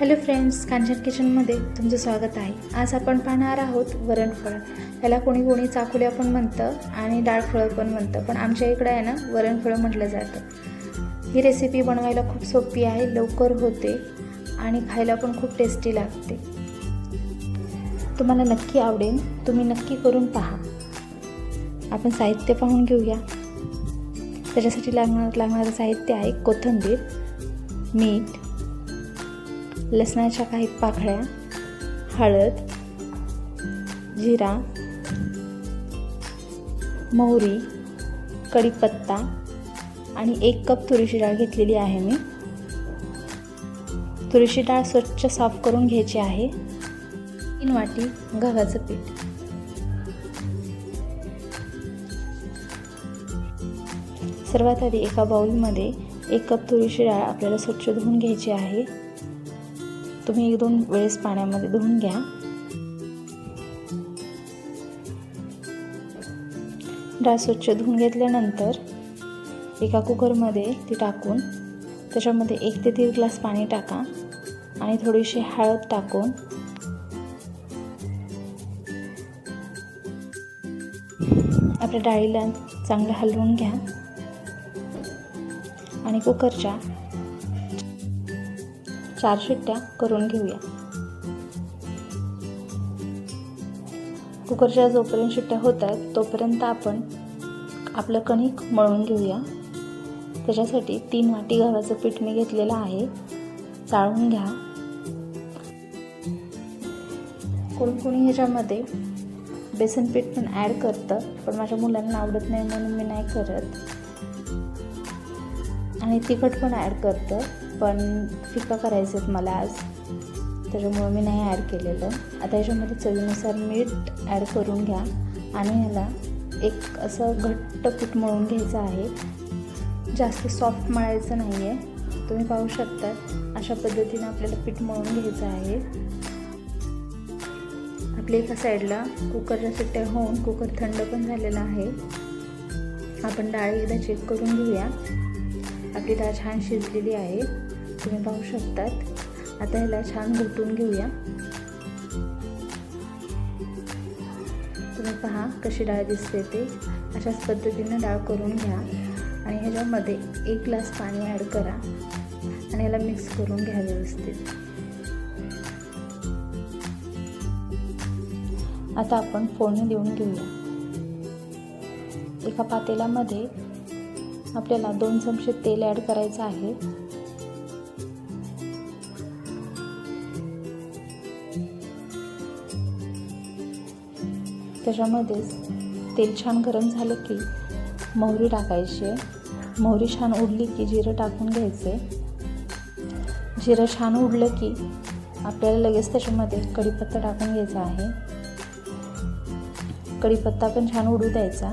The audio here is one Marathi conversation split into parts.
हॅलो फ्रेंड्स कांचन किचनमध्ये तुमचं स्वागत आहे. आज आपण पाहणार आहोत वरणफळ याला कोणी कोणी चाकुल्या पण म्हणतं आणि डाळफळं पण म्हणतं पण आमच्या इकडे आहे ना वरणफळं म्हटलं जातं. ही रेसिपी बनवायला खूप सोपी आहे लवकर होते आणि खायला पण खूप टेस्टी लागते. तुम्हाला नक्की आवडेल तुम्ही नक्की करून पहा. आपण साहित्य पाहून घेऊया. त्याच्यासाठी लागणार लागणारं साहित्य आहे कोथिंबीर मीठ लसणाच्या काही पाकळ्या हळद जिरा मोहरी कढीपत्ता आणि एक कप तुरीची डाळ घेतलेली आहे मी. तुरीची डाळ स्वच्छ साफ करून घ्यायची आहे. तीन वाटी गव्हाचं पीठ. सर्वात आधी एका बाऊलमध्ये एक कप तुरीची डाळ आपल्याला स्वच्छ धुवून घ्यायची आहे. तुम्ही एक दोन वेळेस पाण्यामध्ये धुवून घ्या. डाळ स्वच्छ धुवून घेतल्यानंतर एका कुकरमध्ये ती टाकून त्याच्यामध्ये एक ते दीड ग्लास पाणी टाका आणि थोडीशी हळद टाकून आपल्या डाळीला चांगलं हलवून घ्या. आणि कुकरच्या चार शिट्ट्या करून घेऊया. कुकरच्या जोपर्यंत शिट्ट्या होत आहेत तोपर्यंत आपण आपलं कणिक मळून घेऊया. त्याच्यासाठी तीन वाटी गव्हाचं पीठ मी घेतलेलं आहे. चाळून घ्या. कोणकोणी ह्याच्यामध्ये बेसन पीठ पण ॲड करतं पण माझ्या मुलांना आवडत नाही म्हणून मी नाही करत. आणि तिखट पण ॲड करतं पण फिकं करायचं आहेत मला आज. त्याच्यामुळं मी नाही ॲड केलेलं. आता याच्यामध्ये चवीनुसार मीठ ॲड करून घ्या. आणि ह्याला एक असं घट्ट पीठ मळून घ्यायचं आहे. जास्त सॉफ्ट मळायचं नाही आहे तुम्ही पाहू शकता. अशा पद्धतीनं आपल्याला पीठ मळून घ्यायचं आहे. आपल्या एका साईडला कुकरच्या सुट्ट्या होऊन कुकर थंड पण झालेला आहे. आपण डाळ एकदा चेक करून घेऊया. आपली डाळ छान शिजलेली आहे. तुम्ही पाहू शकतात. आता ह्याला छान घोटून घेऊया. तुम्ही पहा कशी डाळ दिसते ते. अशाच पद्धतीनं डाळ करून घ्या. आणि ह्याच्यामध्ये एक ग्लास पाणी ॲड करा. आणि ह्याला मिक्स करून घ्या व्यवस्थित. आता आपण फोडणी देऊन घेऊया. एका पातेल्यामध्ये आपल्याला दोन चमचे तेल ॲड करायचं आहे. त्याच्यामध्येच तेल छान गरम झालं की मोहरी टाकायची. मोहरी छान उडली की जिरं टाकून घ्यायचे. जिरं छान उडलं की आपल्याला लगेच त्याच्यामध्ये कढीपत्ता टाकून घ्यायचा आहे. कढीपत्ता पण छान उडू द्यायचा.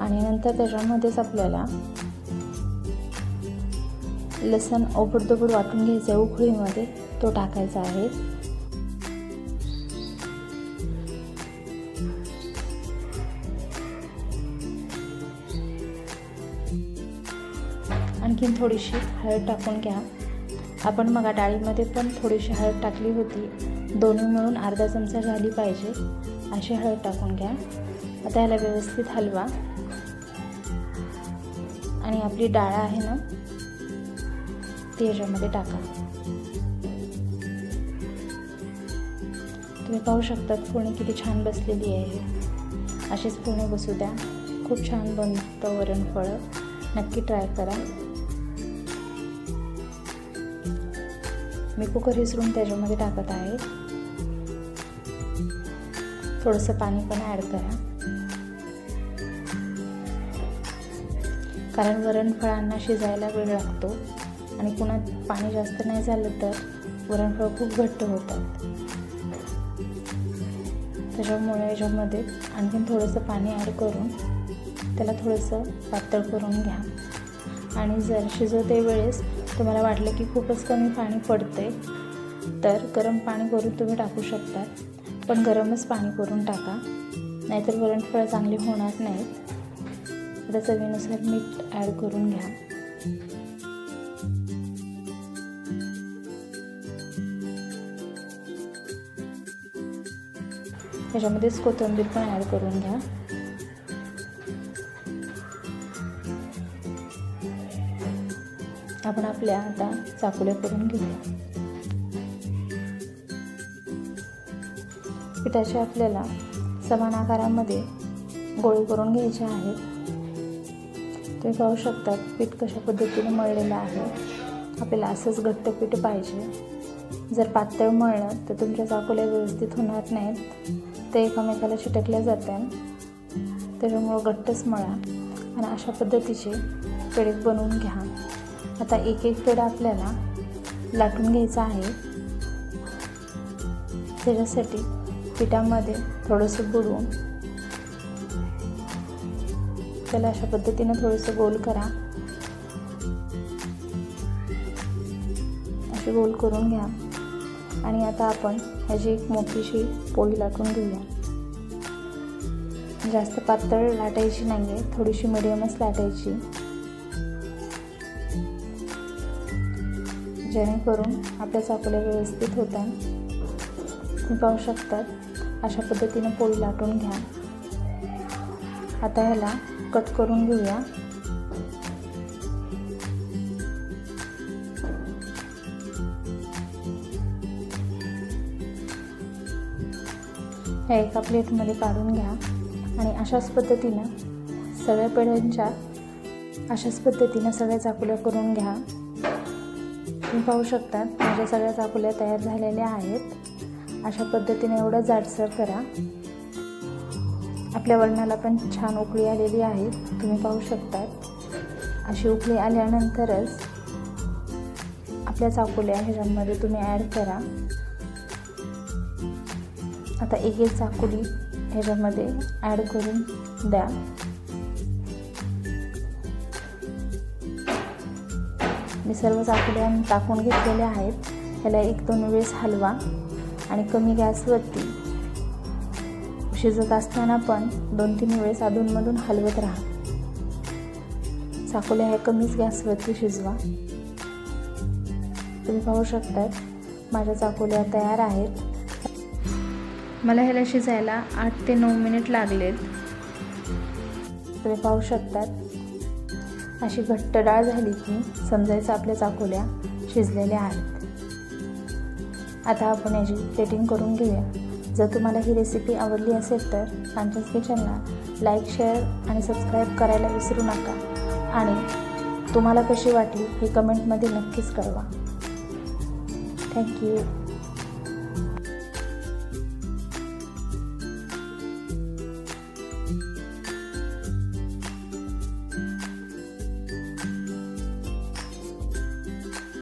आणि नंतर त्याच्यामध्येच आपल्याला लसण ओबडदोबड वाटून घ्यायचं आहे. उकळीमध्ये तो टाकायचा आहे. आणखीन थोडीशी हळद टाकून घ्या. आपण मग डाळीमध्ये पण थोडीशी हळद टाकली होती. दोन्ही मिळून अर्धा चमचा झाली पाहिजे. अशी हळद टाकून घ्या. आता ह्याला व्यवस्थित हलवा. आणि आपली डाळ आहे ना ती याच्यामध्ये टाका. तुम्ही पाहू शकता फोडणी किती छान बसलेली आहे अशीच पुणे बसू द्या. खूप छान बनतं वरणफळं नक्की ट्राय करा. मी कुकर विसरून त्याच्यामध्ये टाकत आहे. थोडंसं पाणी पण ॲड करा. कारण वरणफळांना शिजायला वेळ लागतो आणि पुन्हा पाणी जास्त नाही झालं तर वरणफळ खूप घट्ट होतात. त्याच्यामुळे याच्यामध्ये आणखीन थोडंसं पाणी ॲड करून त्याला थोडंसं पातळ करून घ्या. आणि जर शिजवते वेळेस तुम्हाला वाटलं की खूपच कमी पाणी पडते तर गरम पाणी करून तुम्ही टाकू शकता. पण गरमच पाणी करून टाका. नाहीतर वरणफळं चांगली होणार नाहीत. आता चवीनुसार मीठ ॲड करून घ्या. त्याच्यामध्येच कोथिंबीर पण ॲड करून घ्या. आपण आपल्या आता चाकुल्या करून घेऊया. पिठाचे आपल्याला समान आकारामध्ये गोळे करून घ्यायचे आहेत. तुम्ही पाहू शकता पीठ कशा पद्धतीने मळलेलं आहे. आपल्याला असंच घट्ट पीठ पाहिजे. जर पातळ मळलं तर तुमच्या चाकुल्या व्यवस्थित होणार नाहीत. ते एकमेकाला चिटकल्या जातात. त्याच्यामुळं घट्टच मळा आणि अशा पद्धतीचे पेढे बनवून घ्या. आता एक एक पेढा आपल्याला लाटून घ्यायचा आहे. त्याच्यासाठी पिठामध्ये थोडंसं बुडवून त्याला अशा पद्धतीनं थोडंसं गोल करा. अशी गोल करून घ्या. आणि आता आपण ह्याची एक मोठीशी पोळी लाटून घेऊया. जास्त पातळ लाटायची नाही आहे थोडीशी मिडियमच लाटायची. जेणेकरून आपल्या चाकोल्या व्यवस्थित होतात. तुम्ही पाहू शकतात अशा पद्धतीने पोळी लाटून घ्या. आता ह्याला कट करून घेऊया. ह्या एका प्लेटमध्ये काढून घ्या आणि अशाच पद्धतीनं सगळ्या पेढ्यांच्या अशाच पद्धतीनं सगळ्या चाकुल्या करून घ्या. तुम्ही पाहू शकता माझ्या सगळ्या चाकुल्या तयार झालेल्या आहेत. अशा पद्धतीने एवढं जाडसर करा. आपल्या वळणाला पण छान उकळी आलेली आहे. तुम्ही पाहू शकतात अशी उकळी आल्यानंतरच आपल्या चाकुल्या ह्याच्यामध्ये तुम्ही ॲड करा. आता एक एक चाकुली ह्याच्यामध्ये ॲड करून द्या. मी सर्व चाकुल्या टाकून घेतलेल्या आहेत. ह्याला एक दोन वेळेस हलवा आणि कमी गॅसवरती शिजत असताना पण दोन तीन वेळेस अधूनमधून हलवत राहा. चाकोल्या ह्या कमीच गॅसवरती शिजवा. तुम्ही पाहू शकतात माझ्या चाकोल्या तयार आहेत. मला ह्याला शिजायला आठ ते नऊ मिनिट लागलेत. तुम्ही पाहू शकतात अशी घट्ट डाळ झाली की समजायचं आपल्या चाकोल्या शिजलेल्या आहेत. आता आपण याची प्लेटिंग करून घेऊया. जर तुम्हाला ही रेसिपी आवडली असेल तर आमच्या किचनला लाईक शेअर आणि सबस्क्राईब करायला विसरू नका. आणि तुम्हाला कशी वाटली हे कमेंटमध्ये नक्कीच कळवा. थँक्यू